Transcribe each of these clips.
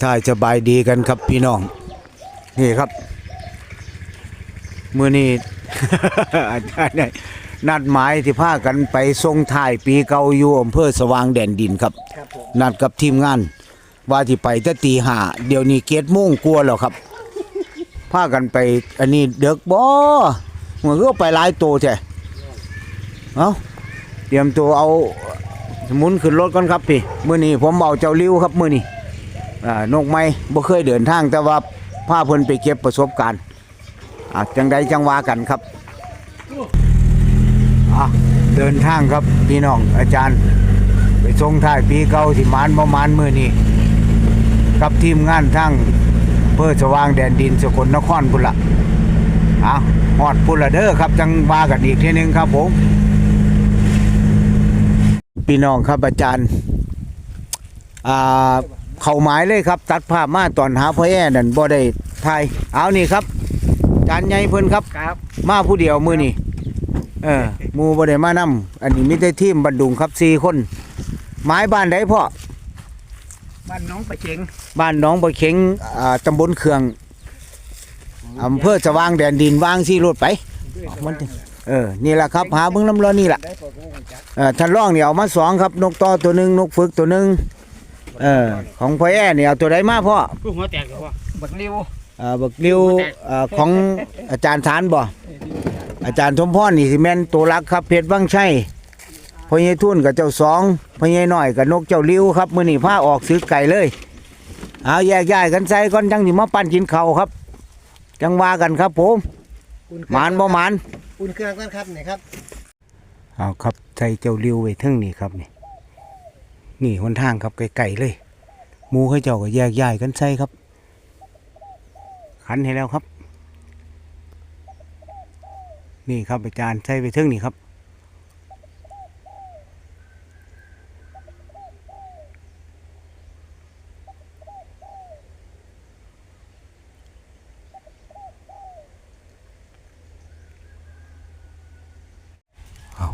ถ้าสบายดีกันครับพี่น้อง นี่ครับ มือนี้ อาจารย์นัดหมายที่พากันไปทรงถ่ายปีเก่าอยู่อำเภอสว่างแดนดินครับรบนัดกับทีมงาน ว่าที่ไปแต่ตีหาเดี๋ยวนี้เกตโมงกลัวแล้วครับพากันไป อันนี้เด็กบ่มันก็ไปหลายโตแท้เอาเตรียมตัวเอาหมุนขึ้นรถก่อนครับพี่ มื้อนี้ผมเอาเจ้าลิ้วครับ มื้อนี้ อ่านกไม้บ่เคยเดินทางแต่ว่าพาเพิ่นไปเก็บประสบการณ์อะจังใดจังว่ากันครับอะเดินทางครับพี่น้องอาจารย์ ไปส่งท้ายปีเก่าที่มานประมาณมือนี้กับทีมงานทั้งเพื่อสว่างแดนดินสกลนครพุนละเอาฮอดพุนละเด้อครับจังว่ากันอีกทีนึงครับผมพี่น้องครับอาจารย์อ่า เข้าหมายเลยครับ ตัดภาพมาตอนหาพ่อแอ่นั่นบ่ได้ถ่ายเอานี่ครับอาจารย์ใหญ่เพิ่นครับ ครับ มาผู้เดียวมือนี่เออหมูบ่ได้มานำอันนี้มีแต่ทีมบันดุงครับสี่คนหมายบ้านใดพ่อบ้านน้องประเชงบ้านหน้องบ่เข็งอ่าตำบลเคืองอำเภอสว่างแดนดินวางซี่รถไป มันเออ นี่แหละครับ หาเบิ่งน้ำร้อนนี่แหละได้ปลดวงจักรเออท่านร่องนี่เอามาสองครับ นกต่อตัวหนึงนกฝึกตัวหนึง เออ ของพ่อแอ่นี่เอาตัวใดมาพ่อกูหัวแตกเหรอวะบักริวอ่าบักริวอ่าของอาจารย์ฐานบ่อาจารย์สมพรนี่สิแม่นตัวรักครับเพชรวังชัยพ่อใหญ่ทุ่นกับเจ้าสองพ่อใหญ่น้อยกับนกเจ้าลิ้วครับมื้อนี้พาออกซื้อไก่เลย เอาแยกย้ายกันใส่ก่อนจังสิมาปั้นกินข้าวครับ จังว่ากันครับผมอุ่นหมานบ่หมานอุ่นเครื่องกันครับนี่ครับเอาครับใส่เจ้าลิ้วไว้เทึงนี่ครับนี่ นี่หนทางครับไก่ๆเลยหมูเขาเจ้าก็แยกย้ายกันใส่ครับขันให้แล้วครับ นี่ครับอาจารย์ใส่ไปเทึงนี่ครับเอา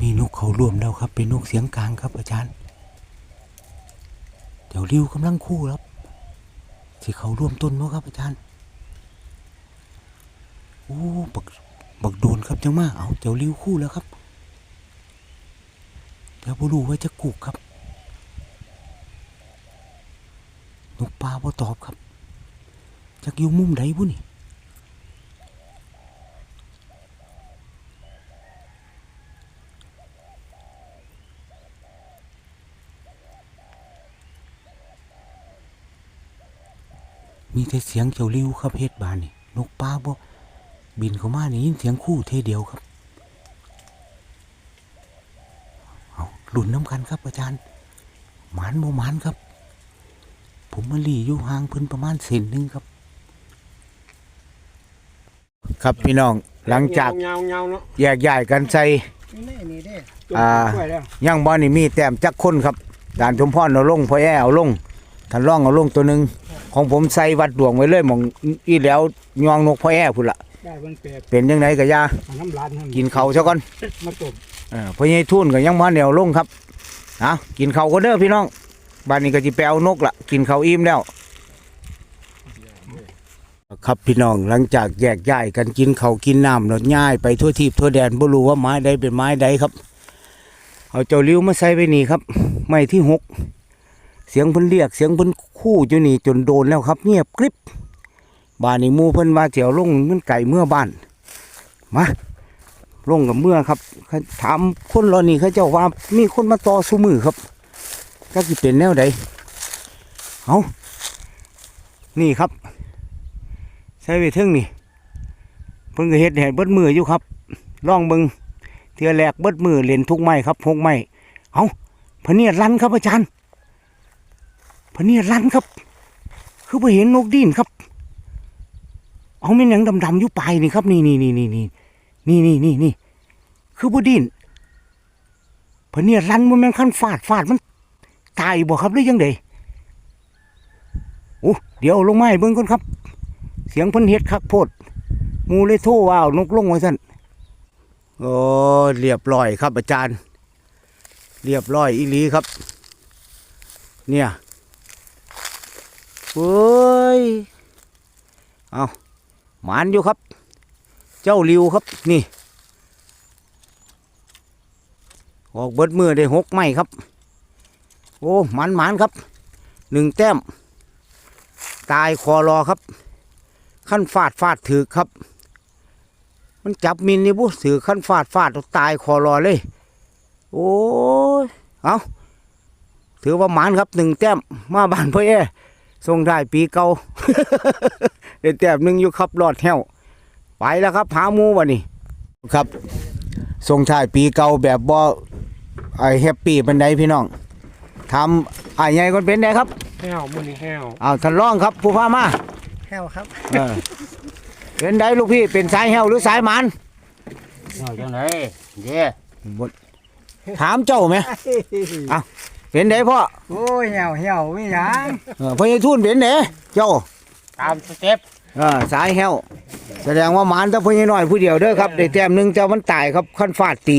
มีนกเขารวมแล้วครับ เป็นนกเสียงกลางครับอาจารย์ ดี๋ยวริวกำลังคู่ครับ ที่เขาร่วมต้นมั้ครับอาจารย์โอ้บักบักโดนครับจังมากเอาเดี๋ยวริวคู่แล้วครับเดี๋ยวบ่รู้ว่าจะกุกครับนกปลาบ่ตอบครับจากอยู่มุมใดบุนี่ มีแต่เสียงเจ้าริ้วครับเฮ็ดบานนี่นกปลาบ่บินเข้ามานี่ยินเสียงคู่เทเดียวครับเอาหลุนน้ำกันครับอาจารย์หมานโมหมานครับ ผมมาหลีอยู่ห่างพิ่นประมาณเซนหนึงครับ ครับพี่น้องหลังจากเงาเงาเนาะแยกย้ายกันใส่อ่าย่างบ่อนี่มีแต้มจักคนครับด่านชมพรเอาลงพ่อแอ่เอาลงท่านร่องเอาลงตัวหนึ่ง ของผมใส่วัดดวงไว้เลยหมองอีแล้วยองนกพ่อแอ่พุ่นละได้เบิ่งเปรตเป็นยังไงกะยาเอาน้ำร้านให้กินข้าวซะก่อนมาต้มเออพ่อใหญ่ทุ่นก็ยังบ่แนวลงครับเอากินข้าวก็เด้อพี่น้องบ้านนี้ก็สิไปเอานกละกินข้าวอิ่มแล้ว ครับพี่น้องหลังจากแยกย้ายกันกินข้าวกินน้ำแล้วย้ายไปทั่วทิพย์ทั่วแดนบ่รู้ว่าไม้ใดเป็นไม้ใดครับ เอาเจ้าลิ้วมาใส่ไว้นี่ครับ ไม้ที่หก เสียงเพิ่นเรียกเสียงเพิ่นคู่อยู่นี่จนโดนแล้วครับ เงียบกริบบ้านนี้มูเพิ่นว่าเจียวลงมันไก่เมื่อบ้านมาลงกับเมื่อครับถามคนรานี่เขาเจ้าว่ามีคนมาต่อสู้มือครับก็สิเป็นแนวใดเอานี่ครับ ใช้ไปถึงนี่เพิ่นก็เฮ็ดให้เบิดมืออยู่ครับล่องเบิงเทือแรกเบิดมือเล่นทุกไม้ครับหกไม้เอาพเนียดลันครับอาจารย์ พะเนียดลันครับ คือไปเห็นนกดินครับ เอาเป็นหยังดำๆอยู่ปลายนี่ครับ นี่นี่นี่นี่นี่นี่นี่นี่นี่คือบ่ดินพะเนียดลันมันแม่งขั้นฟาดฟาดมันตายบ่ครับหรือยังไดโอ้เดี๋ยวลงไม้เบิ่งก่อนครับ เสียงพิ่นเฮ็ดคักโพดหมูเลยโทว่าเอานกลงไว้สั่นโอ้เรียบร้อยครับอาจารย์ เรียบร้อยอีหลีครับ เนี่ย เฮ้ยเอาหมานอยู่ครับ เจ้าริวครับนี่ ออกเบิดมือได้หกไม้ครับ โอ้หมันหมันครับหนึ่งแต้ม ตายคอรอครับ ขั้นฟาดฟาดถือครับ มันจับมินนี่บุถือขั้นฟาดฟาดตายคอรอเลย โอ้ยเอาถือว่าหมานครับหนึ่งแต้มมาบ้านพ่อแอ ส่งได้ปีเก่าได้แต้มหนึ่งอยู่ครับรอดแถวไปแล้วครับหาหมูวะนี่ครับส่งท้ายปีเก่าแบบบ่ไอแฮปปี้เป็นไดพี่น้องทำไอ้ใหญ่คนเป็นไดครับแห้วมือนี่แห้วเอาท่านร้องครับผู้พามาแห้วครับเออเป็นไดลูกพี่เป็นสายแหวหรือสายหมันเอาจังไดเด้บ่ถามเจ้าไหมเป็นไดพ่อโอ้ยเหี่ยวเหี่ยวไม่ยังเออพ่อใหญ่ทุนเป็นไดเจ้าตามสเต็ปเออสายแหวแสดงว่าหมันแต่พ่อใหญ่น้อยผู้เดียวเด้อครับได้แต้มหนึงเจ้ามันตายครับขั้นฟาดตี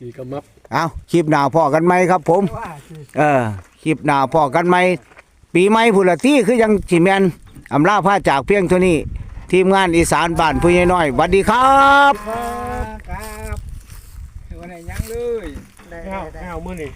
ตีกระมับ เอาคลิปหน้าพ่อกันไหมครับผม ว่าสิเออคลิปหน้าพ่อกันไหมปีใหม่พุละที่คือยังสิแมนอำลาผ้าจากเพียงเท่านี้ ทีมงานอีสานบ้านผู้ใหญ่น้อยหวัสดีครับ ครับวันไหนยังเลย ได้แห้วได้แห้วมือนี่